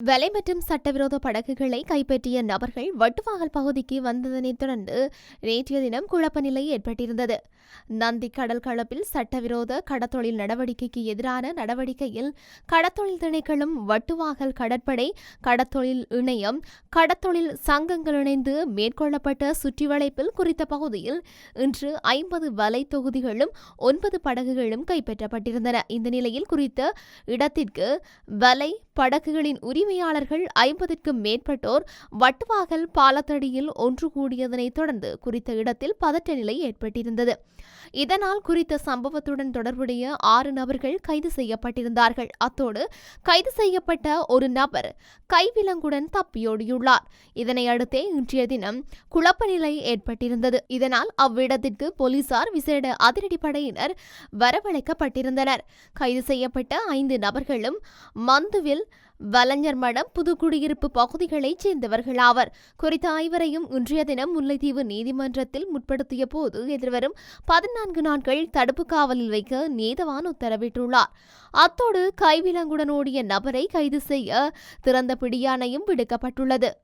வலை மற்றும் சட்டவிரோத படகுகளை கைப்பற்றிய நபர்கள் வட்டுவாகல் பகுதிக்கு வந்ததனைத் தொடர்ந்து நேற்றைய தினம் குழப்ப நிலை ஏற்பட்டிருந்தது. நந்தி கடல் களப்பில் சட்டவிரோத கடத்தொழில் நடவடிக்கைக்கு எதிரான நடவடிக்கையில் கடத்தொழில் திணைக்களும் வட்டுவாகல் கடற்படை கடத்தொழில் இணையம் கடத்தொழில் சங்கங்கள் இணைந்து மேற்கொள்ளப்பட்ட சுற்றிவளைப்பில் குறித்த பகுதியில் இன்று ஐம்பது வலை தொகுதிகளும் ஒன்பது படகுகளும் கைப்பற்றப்பட்டிருந்தன. இந்த நிலையில் குறித்த இடத்திற்கு வலை படகுகளின் உரிமையாளர்கள் ஐம்பதுக்கும் மேற்பட்டோர் வட்டுவாகல் பாலத்தடியில் ஒன்று கூடியதனைத் தொடர்ந்து குறித்த இடத்தில் பதற்ற நிலை ஏற்பட்டிருந்தது. இதனால் குறித்த சம்பவத்துடன் தொடர்புடைய ஆறு நபர்கள் கைது செய்யப்பட்டிருந்தார்கள். அத்தோடு கைது செய்யப்பட்ட ஒரு நபர் கைவிலங்குடன் தப்பியோடியுள்ளார். இதனையடுத்தே இன்றைய தினம் குழப்ப நிலை ஏற்பட்டிருந்தது. இதனால் அவ்விடத்திற்கு போலீசார் விசேட அதிரடிப்படையினர் வரவழைக்கப்பட்டிருந்தனர். கைது செய்யப்பட்ட ஐந்து நபர்களும் மந்துவில் வலைஞர் மடம் புதுக்குடியிருப்பு பகுதிகளைச் சேர்ந்தவர்களாவர் குறித்த ஐவரையும் இன்றைய தினம் முல்லைத்தீவு நீதிமன்றத்தில் முற்படுத்திய போது எதிர்வரும் பதினான்கு நாட்கள் தடுப்பு காவலில் வைக்க நீதவான் உத்தரவிட்டுள்ளார். அத்தோடு கைவிலங்குடன் ஓடிய நபரை கைது செய்ய திறந்த பிடியாணையும் விடுக்கப்பட்டுள்ளது.